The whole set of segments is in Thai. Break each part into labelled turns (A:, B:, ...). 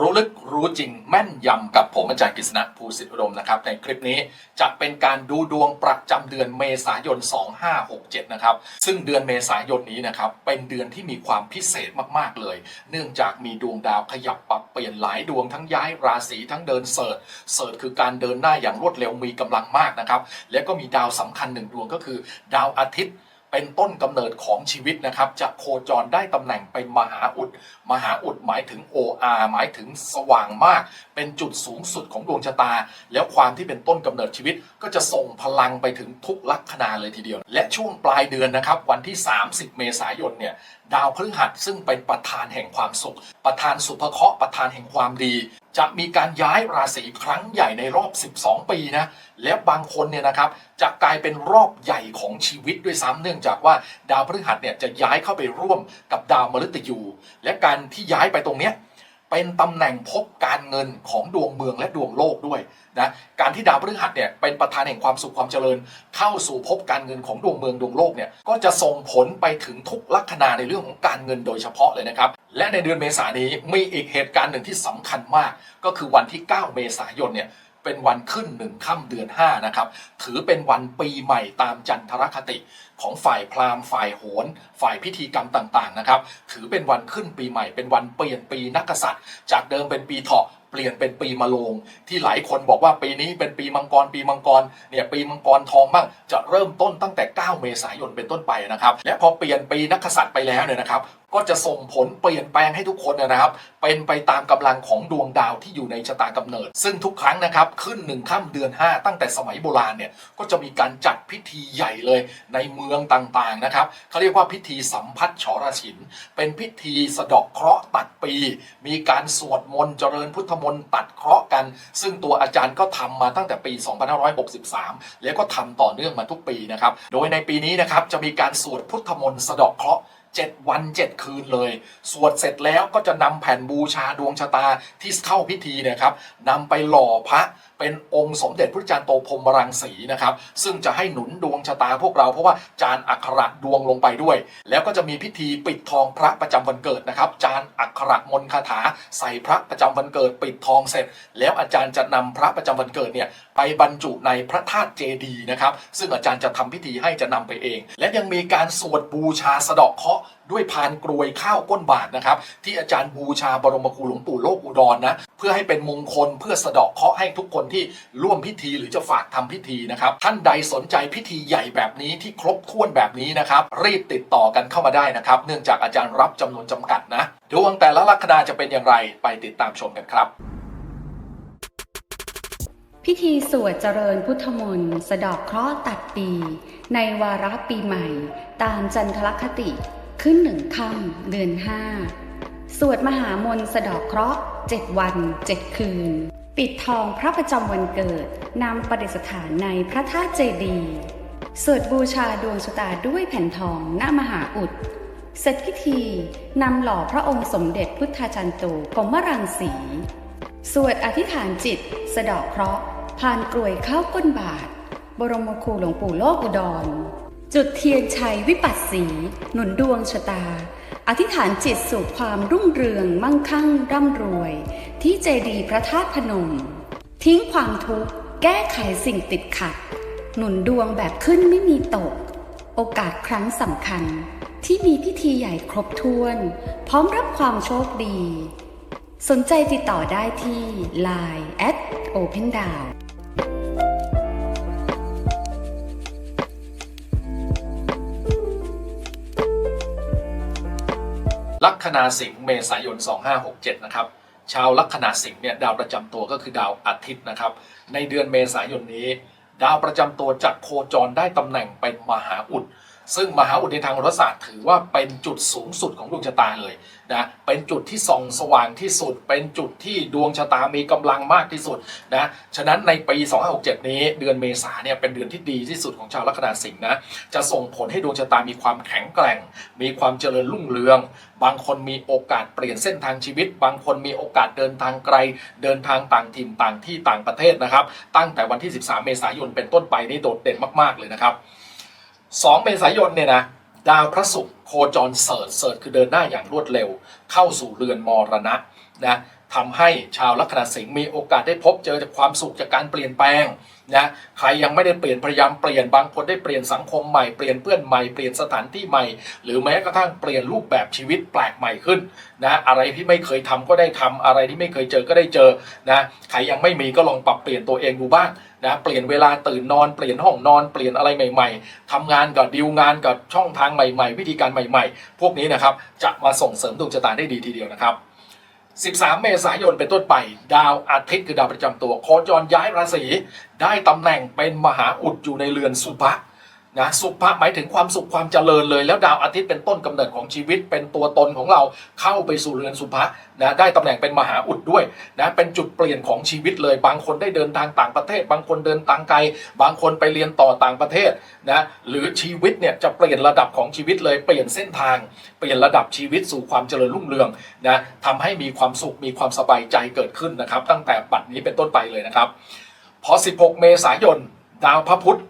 A: รู้ลึกรู้จริงแม่นยำกับผมอาจารย์กฤษณะภูสิทธิอุดมนะครับ ในคลิปนี้จะเป็นการดูดวงประจำเดือนเมษายน 2567 นะครับ ซึ่งเดือนเมษายนนี้นะครับ เป็นเดือนที่มีความพิเศษมากๆเลย เนื่องจากมีดวงดาวขยับปรับเปลี่ยนหลายดวงทั้งย้ายราศีทั้งเดินเสิร์ชเสิร์ชคือการเดินหน้าอย่างรวดเร็วมีกำลังมากนะครับและก็มีดาวสำคัญหนึ่งดวงก็คือ ดาวอาทิตย์ เป็นต้นกำเนิดของชีวิตนะครับ จะโคจรได้ตำแหน่งเป็นมหาอุด มหาอุดหมายถึง OR หมายถึงสว่างมาก เป็นจุดสูงสุดของดวงชะตา แล้วความที่เป็นต้นกำเนิดชีวิต ก็จะส่งพลังไปถึงทุกลัคนาเลยทีเดียว และช่วงปลายเดือนนะครับ วันที่ 30 เมษายนเนี่ย ดาวพฤหัสซึ่งเป็นประธานแห่งความสุข ประธานสุภเคราะห์ประธานแห่งความดี จะมีการย้ายราศีครั้งใหญ่ในรอบ 12 ปีนะและบางคนเนี่ยนะครับจะกลายเป็นรอบใหญ่ของชีวิตด้วยซ้ำเนื่องจากว่าดาวพฤหัสเนี่ยจะย้ายเข้าไปร่วมกับดาวมฤตยู และการที่ย้ายไปตรงเนี้ย เป็นตำแหน่งพบการเงินของดวงเมืองและดวงโลกด้วยนะการที่ดาวพฤหัสเนี่ยเป็นประธานแห่งความสุขความเจริญ เข้าสู่พบการเงินของดวงเมืองดวงโลกเนี่ยก็จะส่งผลไปถึงทุกลัคนาในเรื่องของการเงินโดยเฉพาะเลยนะครับและในเดือนเมษายนนี้มีอีกเหตุการณ์หนึ่งที่สำคัญมาก ก็คือวันที่ 9 เมษายนเนี่ย เป็นวันขึ้นหนึ่งค่ำเดือน 5 นะครับ ถือเป็นวันปีใหม่ตามจันทรคติของฝ่ายพราหมณ์ฝ่ายโหรฝ่ายพิธีกรรมต่างๆนะครับ ถือเป็นวันขึ้นปีใหม่ เป็นวันเปลี่ยนปีนักกษัตริย์ จากเดิมเป็นปีเถาะเปลี่ยนเป็นปีมะโรงที่หลายคนบอกว่าปีนี้เป็นปีมังกรปีมังกรเนี่ยปีมังกรทองบ้างจะเริ่มต้นตั้งแต่ 9 เมษายนเป็นต้นไปนะครับ และพอเปลี่ยนปีนักกษัตริย์ไปแล้วเนี่ยนะครับ ก็จะส่งผลเปลี่ยนแปลงให้ทุกคนนะครับ เป็นไปตามกำลังของดวงดาวที่อยู่ในชะตากำเนิด ซึ่งทุกครั้งนะครับขึ้นหนึ่งค่ำเดือน 5 ตั้งแต่สมัยโบราณเนี่ยก็จะมีการจัดพิธีใหญ่เลยในเมืองต่างๆนะครับเขาเรียกว่าพิธีสัมพัทธฉรฉิน เป็นพิธีสะดาะเคราะห์ตัดปี มีการสวดมนต์เจริญพุทธมนต์ตัดเคราะห์กัน ซึ่งตัวอาจารย์ก็ทำมาตั้งแต่ปี 2563 แล้วก็ทำต่อเนื่องมาทุกปีนะครับโดยในปีนี้นะครับจะมีการสวดพุทธมนต์สะดาะเคราะห์ 7 วัน 7 คืนเลย สวดเสร็จแล้วก็จะนำแผ่นบูชาดวงชะตาที่เข้าพิธีเนยครับนำไปหล่อพระเป็นองค์สมเด็จพระจารย์โตพรมรังสีนะครับ ซึ่งจะให้หนุนดวงชะตาพวกเราเพราะว่าจานอักขระดวงลงไปด้วย แล้วก็จะมีพิธีปิดทองพระประจำวันเกิดนะครับ จานอักขระมนคาถาใส่พระประจำวันเกิด ปิดทองเสร็จ แล้วอาจารย์จะนำพระประจำวันเกิดเนี่ย ไปบรรจุในพระธาตุเจดีนะครับซึ่งอาจารย์จะทำพิธีให้จะนำไปเอง และยังมีการสวดบูชาสะเดาะเคาะด้วยพานกรวยข้าวก้นบาทนะครับ ที่อาจารย์บูชาบรมครูหลวงปู่โลกอุดรนะเพื่อให้เป็นมงคลเพื่อสะเดาะเคาะให้ทุกคนที่ร่วมพิธีหรือจะฝากทำพิธีนะครับ ท่านใดสนใจพิธีใหญ่แบบนี้ที่ครบถ้วนแบบนี้นะครับ รีบติดต่อกันเข้ามาได้นะครับ เนื่องจากอาจารย์รับจำนวนจำกัดนะดวงแต่ละลัคนาจะเป็นอย่างไรไปติดตามชมกันครับ
B: พิธีสวดเจริญพุทธมนต์สะดอกเคราะห์ตัดปี ในวาระปีใหม่ ตามจันทรคติขึ้นหนึ่งค่ำเดือนห้าสวดมหามนต์สะดอกเคราะห์เจ็ดวันเจ็ดคืน ปิดทองพระประจำวันเกิดนำประดิษฐานในพระธาตุเจดีย์สวดบูชาดวงชะตาด้วยแผ่นทองหน้ามหาอุด เสร็จพิธีนำหล่อพระองค์สมเด็จพุทธาจารย์โตกรมรังสี สวดอธิษฐานจิต สะดอกเคราะห์ผ่านกลวยเข้าก้นบาท บรมครูหลวงปู่โลกอุดร จุดเทียนชัยวิปัสสี หนุนดวงชะตา อธิษฐานจิตสู่ความรุ่งเรืองมั่งคั่งร่ำรวย ที่เจดีพระธาตุพนม ทิ้งความทุกข์แก้ไขสิ่งติดขัด หนุนดวงแบบขึ้นไม่มีตก โอกาสครั้งสำคัญที่มีพิธีใหญ่ครบถ้วน พร้อมรับความโชคดี สนใจติดต่อได้ที่ Line at Open Down
A: ลัคนาสิงห์เมษายน 2567 นะครับ ชาวลัคนาสิงห์เนี่ยดาวประจำตัวก็คือดาวอาทิตย์นะครับ ในเดือนเมษายนนี้ ดาวประจำตัวจะโคจรได้ตำแหน่งเป็นมหาอุด ซึ่งมหาอุดในทางโหราศาสตร์ถือว่าเป็นจุดสูงสุดของดวงชะตาเลยนะเป็นจุดที่ส่องสว่างที่สุด เป็นจุดที่ดวงชะตามีกำลังมากที่สุดนะฉะนั้นในปี 2567 นี้เดือนเมษาเนี่ยเป็นเดือนที่ดีที่สุดของชาวลัคนาสิงห์นะจะส่งผลให้ดวงชะตามีความแข็งแกร่ง มีความเจริญรุ่งเรือง บางคนมีโอกาสเปลี่ยนเส้นทางชีวิต บางคนมีโอกาสเดินทางไกล เดินทางต่างถิ่นต่างที่ต่างประเทศนะครับ ตั้งแต่วันที่ 13 เมษายนเป็นต้นไปนี่โดดเด่นมากๆเลยนะครับ 2เมษายนเนี่ยนะดาวพระศุกร์โคจรเสิร์ชเสิร์ชคือเดินหน้าอย่างรวดเร็ว เข้าสู่เรือนมรณะนะทำให้ชาวลัคนาสิงห์มีโอกาสได้พบเจอจากความสุขจากการเปลี่ยนแปลงนะใครยังไม่ได้เปลี่ยนพยายามเปลี่ยนบางคนได้เปลี่ยนสังคมใหม่เปลี่ยนเพื่อนใหม่เปลี่ยนสถานที่ใหม่ หรือแม้กระทั่งเปลี่ยนรูปแบบชีวิตแปลกใหม่ขึ้นนะอะไรที่ไม่เคยทำก็ได้ทำอะไรที่ไม่เคยเจอก็ได้เจอนะใครยังไม่มีก็ลองปรับเปลี่ยนตัวเองดูบ้าง นะเปลี่ยนเวลาตื่นนอนเปลี่ยนห้องนอนเปลี่ยนอะไรใหม่ ๆทำงานกับดีลงานกับช่องทางใหม่ ๆ วิธีการใหม่ ๆ พวกนี้นะครับจะมาส่งเสริมดวงชะตาได้ดีทีเดียวนะครับ 13 เมษายนเป็นต้นไป ดาวอาทิตย์คือดาวประจำตัว โคจรย้ายราศีได้ตำแหน่งเป็นมหาอุดอยู่ในเรือนสุภะ นะสุภะหมายถึงความสุขความเจริญเลย แล้วดาวอาทิตย์เป็นต้นกำเนิดของชีวิต เป็นตัวตนของเราเข้าไปสู่เรือนสุภะนะได้ตำแหน่งเป็นมหาอุดด้วยนะเป็นจุดเปลี่ยนของชีวิตเลย บางคนได้เดินทางต่างประเทศ บางคนเดินทางไกล บางคนไปเรียนต่อต่างประเทศนะหรือชีวิตเนี่ยจะเปลี่ยนระดับของชีวิตเลยเปลี่ยนเส้นทาง เปลี่ยนระดับชีวิตสู่ความเจริญรุ่งเรืองนะทำให้มีความสุขมีความสบายใจเกิดขึ้นนะครับ ตั้งแต่บัดนี้เป็นต้นไปเลยนะครับพอ 16 เมษายนดาวพระพุธ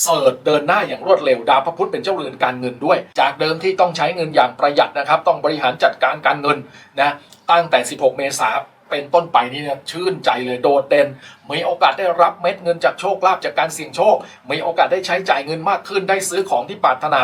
A: เสิร์ชเดินหน้าอย่างรวดเร็วดาวพระพุธเป็นเจ้าเรือนการเงินด้วย จากเดิมที่ต้องใช้เงินอย่างประหยัดนะครับ ต้องบริหารจัดการการเงินนะตั้งแต่ 16 เมษาเป็นต้นไปนี่นะชื่นใจเลยโดดเด่นมีโอกาสได้รับเม็ดเงินจากโชคลาภจากการเสี่ยงโชค มีโอกาสได้ใช้จ่ายเงินมากขึ้นได้ซื้อของที่ปรารถนา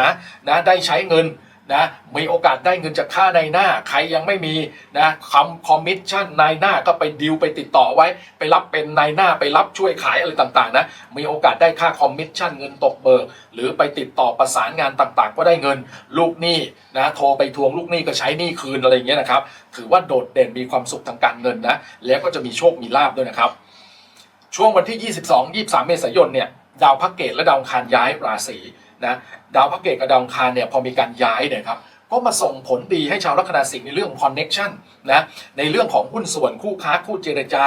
A: นะได้ใช้เงิน นะมีโอกาสได้เงินจากค่าในหน้า ใครยังไม่มีนะคำคอมมิชชั่นนายหน้าก็ไปดิวไปติดต่อไว้ ไปรับเป็นนายหน้าไปรับช่วยขายอะไรต่างๆนะมีโอกาสได้ค่าคอมมิชชั่นเงินตกเบิกหรือไปติดต่อประสานงานต่างๆ ก็ได้เงินลูกหนี้นะโทรไปทวงลูกหนี้ก็ใช้หนี้คืนอะไรอย่างเงี้ยนะครับถือว่าโดดเด่นมีความสุขทางการเงินนะแล้วก็จะมีโชคมีลาบด้วยนะครับ ช่วงวันที่ 22 23 เมษายนเนี่ยดาวพักเกตและดาวคารย้ายราศี นะดาวพักเกตกับดาวอังคารเนี่ยพอมีการย้ายเนี่ยครับก็มาส่งผลดีให้ชาวลัคนาสิงห์ในเรื่องคอนเน็กชันนะในเรื่องของหุ้นส่วนคู่ค้าคู่เจรจา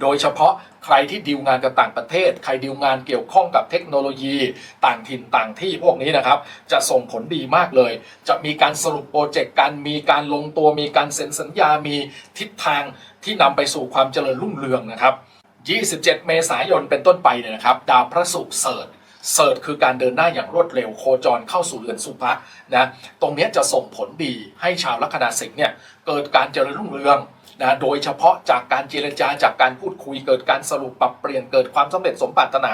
A: โดยเฉพาะใครที่ดีลงานกับต่างประเทศ ใครดีลงานเกี่ยวข้องกับเทคโนโลยี ต่างถิ่นต่างที่พวกนี้นะครับ จะส่งผลดีมากเลย จะมีการสรุปโปรเจกต์กันมีการลงตัวมีการเซ็นสัญญามีทิศทางที่นำไปสู่ความเจริญรุ่งเรืองนะครับ 27 เมษายนเป็นต้นไปเนี่ยนะครับ ดาวพระศุกร์เสิร์ เสิร์ชคือการเดินหน้าอย่างรวดเร็วโคจรเข้าสู่เรือนสุภะนะตรงนี้จะส่งผลดีให้ชาวลัคนาสิงห์เนี่ยเกิดการเจริญรุ่งเรืองนะโดยเฉพาะจากการเจรจาจากการพูดคุยเกิดการสรุปปรับเปลี่ยนเกิดความสำเร็จสมปรารถนา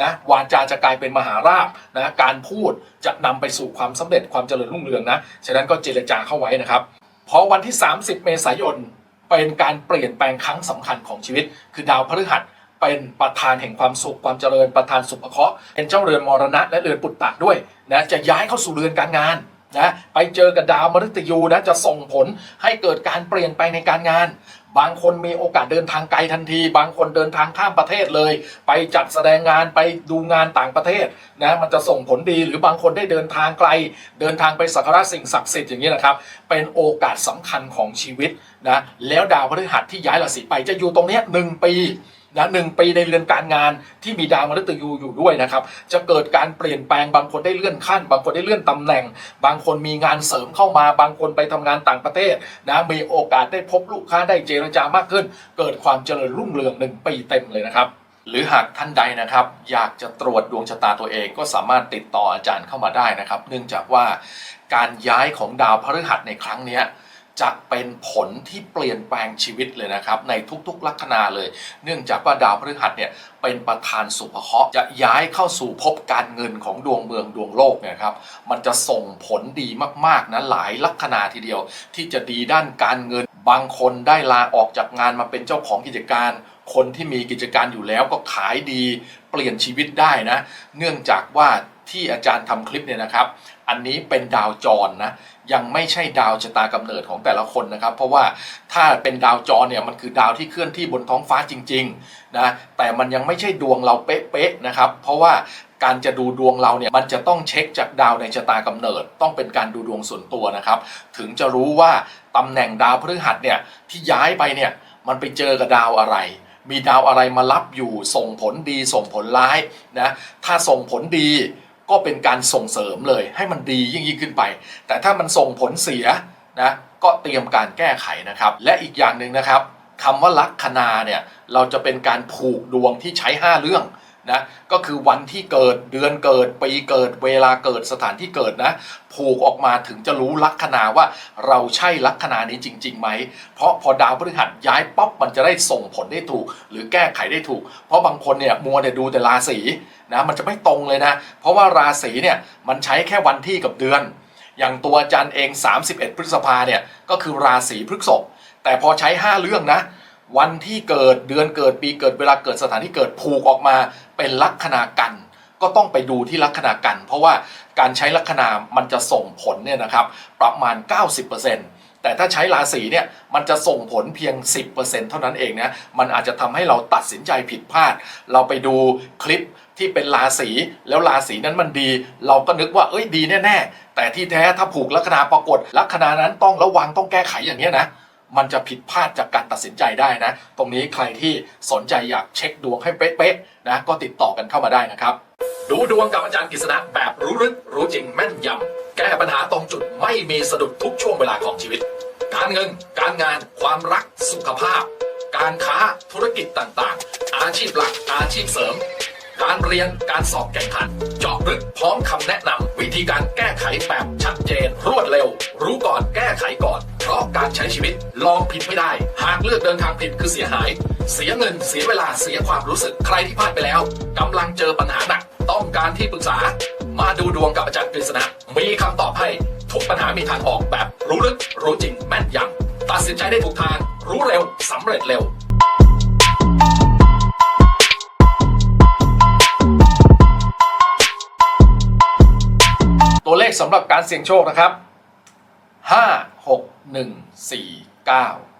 A: นะวาจาจะกลายเป็นมหาราภนะการพูดจะนำไปสู่ความสำเร็จความเจริญรุ่งเรืองนะฉะนั้นก็เจรจาเข้าไว้นะครับพอวันที่ 30 เมษายนเป็นการเปลี่ยนแปลงครั้งสำคัญของชีวิต คือดาวพฤหัส เป็นประธานแห่งความสุขความเจริญประธานสุภเคราะห์เป็นเจ้าเรือนมรณะและเรือนปุตตะด้วยนะจะย้ายเข้าสู่เรือนการงานนะไปเจอกับดาวมฤตยูนะจะส่งผลให้เกิดการเปลี่ยนแปลงในการงาน บางคนมีโอกาสเดินทางไกลทันที บางคนเดินทางข้ามประเทศเลย ไปจัดแสดงงานไปดูงานต่างประเทศนะมันจะส่งผลดีหรือบางคนได้เดินทางไกล เดินทางไปสักการะสิ่งศักดิ์สิทธิ์อย่างนี้นะครับ เป็นโอกาสสำคัญของชีวิตนะแล้วดาวพฤหัสที่ย้ายราศีไปจะอยู่ตรงนี้หนึ่งปี นะหนึ่งปีในเรือนการงานที่มีดาวมฤตยูอยู่ด้วยนะครับ จะเกิดการเปลี่ยนแปลงบางคนได้เลื่อนขั้น บางคนได้เลื่อนตำแหน่ง บางคนมีงานเสริมเข้ามา บางคนไปทำงานต่างประเทศนะมีโอกาสได้พบลูกค้าได้เจรจามากขึ้น เกิดความเจริญรุ่งเรืองหนึ่งปีเต็มเลยนะครับหรือหากท่านใดนะครับ อยากจะตรวจดวงชะตาตัวเองก็สามารถติดต่ออาจารย์เข้ามาได้นะครับ เนื่องจากว่าการย้ายของดาวพฤหัสในครั้งนี้ จะเป็นผลที่เปลี่ยนแปลงชีวิตเลยนะครับ ในทุกๆลัคนาเลย เนื่องจากว่าดาวพฤหัสเนี่ยเป็นประธานสุภเคราะห์จะย้ายเข้าสู่ภพการเงินของดวงเมืองดวงโลกเนี่ยครับมันจะส่งผลดีมากๆนะหลายลัคนาทีเดียว ที่จะดีด้านการเงิน บางคนได้ลาออกจากงานมาเป็นเจ้าของกิจการ คนที่มีกิจการอยู่แล้วก็ขายดี เปลี่ยนชีวิตได้นะ เนื่องจากว่าที่อาจารย์ทำคลิปเนี่ยนะครับ อันนี้เป็นดาวจรนะยังไม่ใช่ดาวชะตากำเนิดของแต่ละคนนะครับ เพราะว่าถ้าเป็นดาวจรเนี่ยมันคือดาวที่เคลื่อนที่บนท้องฟ้าจริงๆนะแต่มันยังไม่ใช่ดวงเราเป๊ะๆนะครับเพราะว่าการจะดูดวงเราเนี่ยมันจะต้องเช็คจากดาวในชะตากำเนิด ต้องเป็นการดูดวงส่วนตัวนะครับ ถึงจะรู้ว่าตำแหน่งดาวพฤหัสเนี่ยที่ย้ายไปเนี่ยมันไปเจอกับดาวอะไร มีดาวอะไรมารับอยู่ส่งผลดีส่งผลร้ายนะถ้าส่งผลดี ก็เป็นการส่งเสริมเลยให้มันดียิ่งยิ่งขึ้นไป แต่ถ้ามันส่งผลเสียนะก็เตรียมการแก้ไขนะครับ และอีกอย่างหนึ่งนะครับคำว่าลัคนาเนี่ยเราจะเป็นการผูกดวงที่ใช้ 5 เรื่อง นะก็คือวันที่เกิดเดือนเกิดปีเกิดเวลาเกิดสถานที่เกิดนะ ผูกออกมาถึงจะรู้ลัคนาว่าเราใช่ลัคนานี้จริงๆไหม เพราะพอดาวพฤหัสย้ายป๊อปมันจะได้ส่งผลได้ถูก หรือแก้ไขได้ถูก เพราะบางคนเนี่ยมัวแต่ดูแต่ราศีนะมันจะไม่ตรงเลยนะ เพราะว่าราศีเนี่ยมันใช้แค่วันที่กับเดือน อย่างตัวอาจารย์เอง 31 พฤษภาเนี่ยก็คือราศีพฤษภแต่พอใช้ 5 เรื่องนะ วันที่เกิดเดือนเกิดปีเกิดเวลาเกิดสถานที่เกิดผูกออกมาเป็นลัคนากัน ก็ต้องไปดูที่ลัคนากัน เพราะว่าการใช้ลัคนามันจะส่งผลเนี่ยนะครับประมาณ 90%แต่ถ้าใช้ราศีเนี่ยมันจะส่งผลเพียง 10%เท่านั้นเองนะมันอาจจะทำให้เราตัดสินใจผิดพลาด เราไปดูคลิปที่เป็นราศีแล้วราศีนั้นมันดี เราก็นึกว่าเอ้ยดีแน่ ๆ แต่ที่แท้ถ้าผูกลัคนาปรากฏลัคนานั้นต้องระวังต้องแก้ไขอย่างเนี้ยนะ มันจะผิดพลาดจากการตัดสินใจได้นะ ตรงนี้ใครที่สนใจอยากเช็คดวงให้เป๊ะๆนะก็ติดต่อกันเข้ามาได้นะครับ ดูดวงกับอาจารย์กฤษณะแบบรู้ลึกรู้จริงแม่นยำแก้ปัญหาตรงจุดไม่มีสะดุดทุกช่วงเวลาของชีวิต การเงิน การงาน ความรักสุขภาพ การค้าธุรกิจต่างๆ อาชีพหลักอาชีพเสริมการเรียนการสอบแข่งขัน เจาะลึกพร้อมคำแนะนำวิธีการแก้ไขแบบชัดเจน รวดเร็ว รู้ก่อนแก้ไขก่อน ราะการใช้ชีวิตลองผิดไม่ได้ หากเลือกเดินทางผิดคือเสียหาย เสียเงินเสียเวลาเสียความรู้สึกใครที่พลาดไปแล้วกำลังเจอปัญหาหนักต้องการที่ปรึกษา มาดูดวงกับอาจารย์กฤษณะมีคำตอบให้ทุกปัญหามีทางออกแบบรู้ลึกรู้จริงแม่นยำตัดสินใจได้ถูกทาง รู้เร็วสำเร็จเร็วตัวเลขสำหรับการเสี่ยงโชคนะครับ 5 6 1 4 9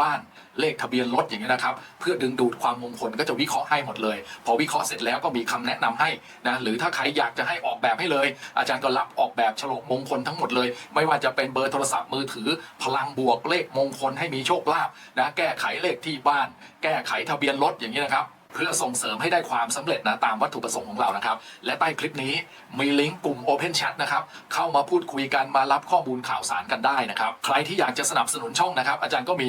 A: บ้าน เลขทะเบียนรถอย่างเงี้ยนะครับ เพื่อดึงดูดความมงคลก็จะวิเคราะห์ให้หมดเลย พอวิเคราะห์เสร็จแล้วก็มีคำแนะนำให้นะหรือถ้าใครอยากจะให้ออกแบบให้เลย อาจารย์ก็รับออกแบบฉลกมงคลทั้งหมดเลย ไม่ว่าจะเป็นเบอร์โทรศัพท์มือถือ พลังบวกเลขมงคลให้มีโชคลาภนะแก้ไขเลขที่บ้าน แก้ไขทะเบียนรถอย่างนี้ยนะครับเพื่อส่งเสริมให้ได้ความสำเร็จนะตามวัตถุประสงค์ของเรานะครับ และใต้คลิปนี้มีลิงก์กลุ่ม Open Chat นะครับ เข้ามาพูดคุยกันมารับข้อมูลข่าวสารกันได้นะครับ ใครที่อยากจะสนับสนุนช่องนะครับ อาจารย์ก็มี